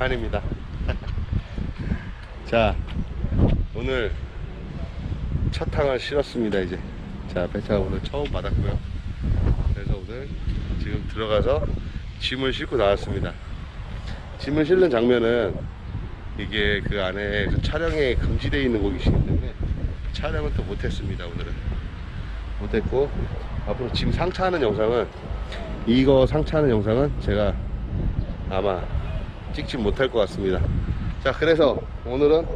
아닙니다. 자, 오늘 첫 탕을 실었습니다, 이제. 자, 배차가 오늘 처음 받았고요. 그래서 오늘 지금 들어가서 짐을 싣고 나왔습니다. 짐을 실는 장면은 이게 그 안에 그 촬영에 금지되어 있는 곡이시기 때문에 촬영은 또 못했습니다, 오늘은. 못했고, 앞으로 짐 상차하는 영상은 이거 상차하는 영상은 제가 아마 찍지 못할 것 같습니다. 자, 그래서 오늘은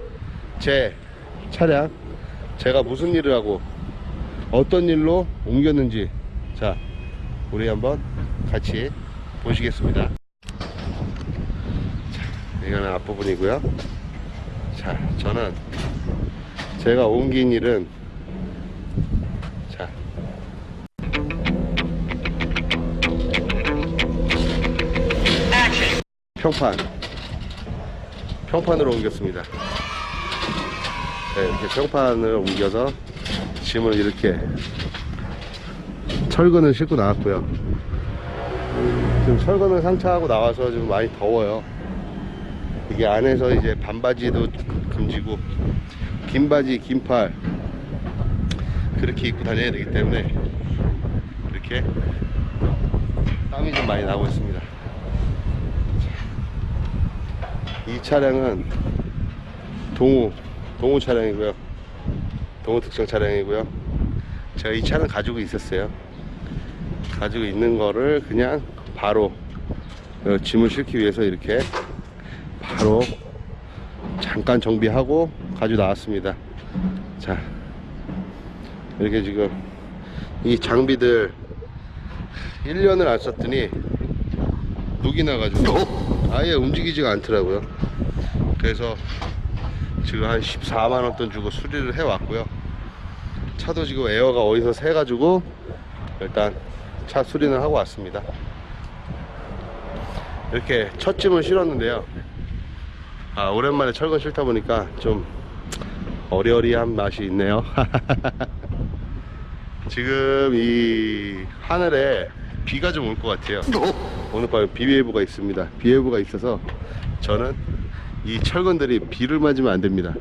제 차량 제가 무슨 일을 하고 어떤 일로 옮겼는지 자, 우리 한번 같이 보시겠습니다. 자, 이거는 앞부분이고요. 자, 저는 제가 옮긴 일은 평판. 평판으로 옮겼습니다. 네, 이렇게 평판을 옮겨서 짐을 이렇게 철근을 싣고 나왔고요. 지금 철근을 상차하고 나와서 좀 많이 더워요. 이게 안에서 이제 반바지도 금지고 긴 바지 긴팔 그렇게 입고 다녀야 되기 때문에 이렇게 땀이 좀 많이 나고 있습니다 이 차량은 동우 동우 차량이고요. 동우 특성 차량이고요. 제가 이 차는 가지고 있었어요. 가지고 있는 거를 그냥 바로 어, 짐을 싣기 위해서 이렇게 바로 잠깐 정비하고 가지고 나왔습니다. 자 이렇게 지금 이 장비들 1년을 안 썼더니 녹이 나가지고 아예 움직이지가 않더라고요. 그래서 지금 한 14만원 돈 주고 수리를 해 왔고요. 차도 지금 에어가 어디서 새가지고 일단 차 수리는 하고 왔습니다. 이렇게 첫 짐을 실었는데요. 아 오랜만에 철근 싫다 보니까 좀 어리어리한 맛이 있네요. 지금 이 하늘에 비가 좀 올 것 같아요. 오늘 밤에 비예보가 있습니다. 비예보가 있어서 저는 이 철근들이 비를 맞으면 안 됩니다.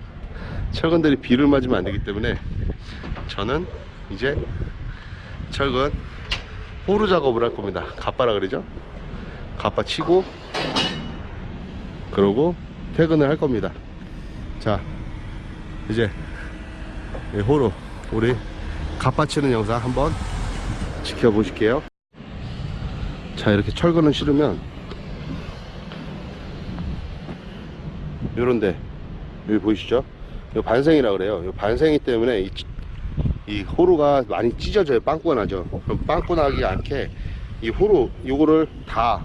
철근들이 비를 맞으면 안 되기 때문에 저는 이제 철근 호루 작업을 할 겁니다. 갑바라 그러죠? 갑바 치고 그러고 퇴근을 할 겁니다. 자 이제 이 호루 우리 갑바 치는 영상 한번 지켜보실게요 자 이렇게 철근을 실으면 요런데 여기 보이시죠? 이 반생이라 그래요. 이 반생이 때문에 이, 찌- 이 호루가 많이 찢어져요. 빵꾸가 나죠. 그럼 빵꾸 나기 않게 이 호루 요거를 다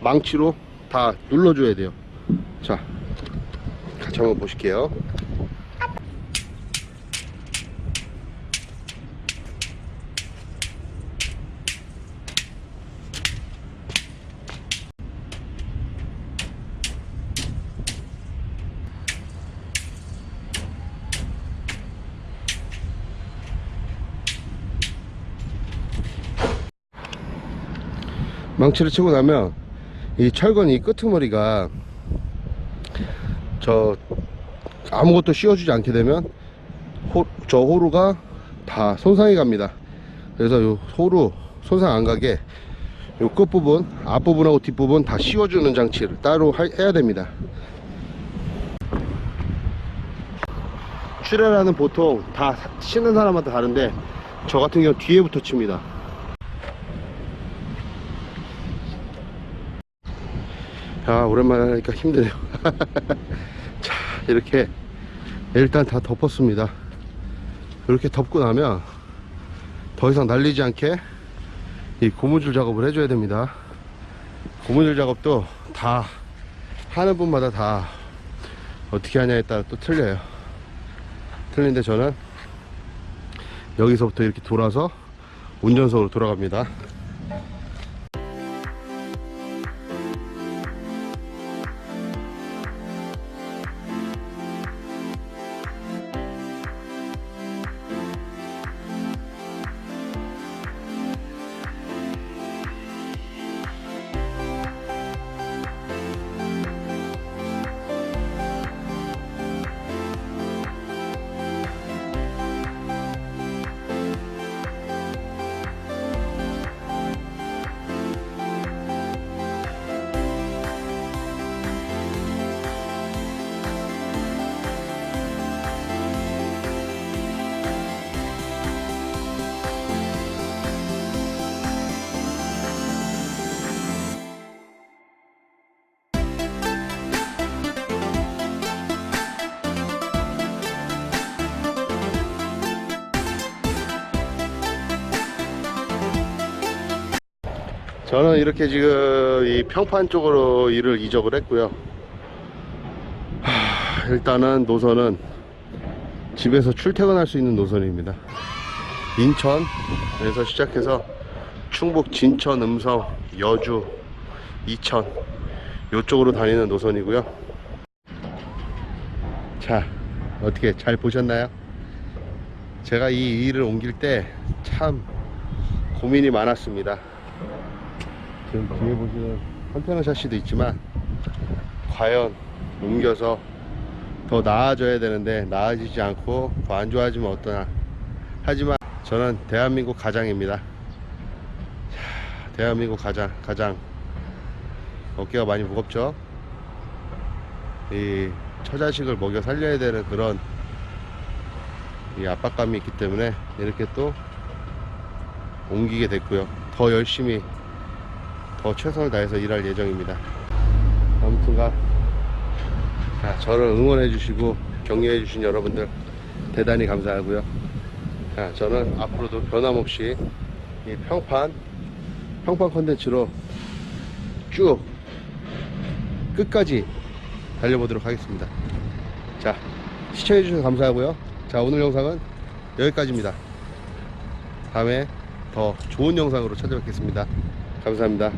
망치로 다 눌러줘야 돼요. 자 같이 한번 보실게요 망치를 치고 나면 이 철근 이 끄트머리가 저 아무것도 씌워주지 않게 되면 호, 저 호루가 다 손상이 갑니다. 그래서 요 호루 손상 안 가게 요 끝부분 앞부분하고 뒷부분 다 씌워주는 장치를 따로 하- 해야 됩니다. 출애라는 보통 다 치는 사람마다 다른데 저 같은 경우 뒤에부터 칩니다 야 오랜만에 하니까 힘드네요. 자 이렇게 일단 다 덮었습니다. 이렇게 덮고 나면 더 이상 날리지 않게 이 고무줄 작업을 해줘야 됩니다. 고무줄 작업도 다 하는 분마다 다 어떻게 하냐에 따라 또 틀려요. 틀린데 저는 여기서부터 이렇게 돌아서 운전석으로 돌아갑니다 저는 이렇게 지금 이 평판 쪽으로 일을 이적을 했고요. 하, 일단은 노선은 집에서 출퇴근할 수 있는 노선입니다. 인천에서 시작해서 충북 진천 음성 여주 이천 요쪽으로 다니는 노선이고요. 자 어떻게 잘 보셨나요? 제가 이 일을 옮길 때 참 고민이 많았습니다. 지금 뒤에 보시는 컨테너 샤시도 있지만 과연 옮겨서 더 나아져야 되는데 나아지지 않고 더 안 좋아지면 어떠나. 하지만 저는 대한민국 가장입니다. 자, 대한민국 가장 가장. 어깨가 많이 무겁죠? 이 처자식을 먹여 살려야 되는 그런 이 압박감이 있기 때문에 이렇게 또 옮기게 됐고요. 더 열심히 더 최선을 다해서 일할 예정입니다. 아무튼가 자, 저를 응원해 주시고 격려해 주신 여러분들 대단히 감사하고요. 자, 저는 앞으로도 변함없이 이 평판 평판 컨텐츠로 쭉 끝까지 달려보도록 하겠습니다. 자 시청해 주셔서 감사하고요. 자 오늘 영상은 여기까지입니다. 다음에 더 좋은 영상으로 찾아뵙겠습 감사합니다. 감사합니다.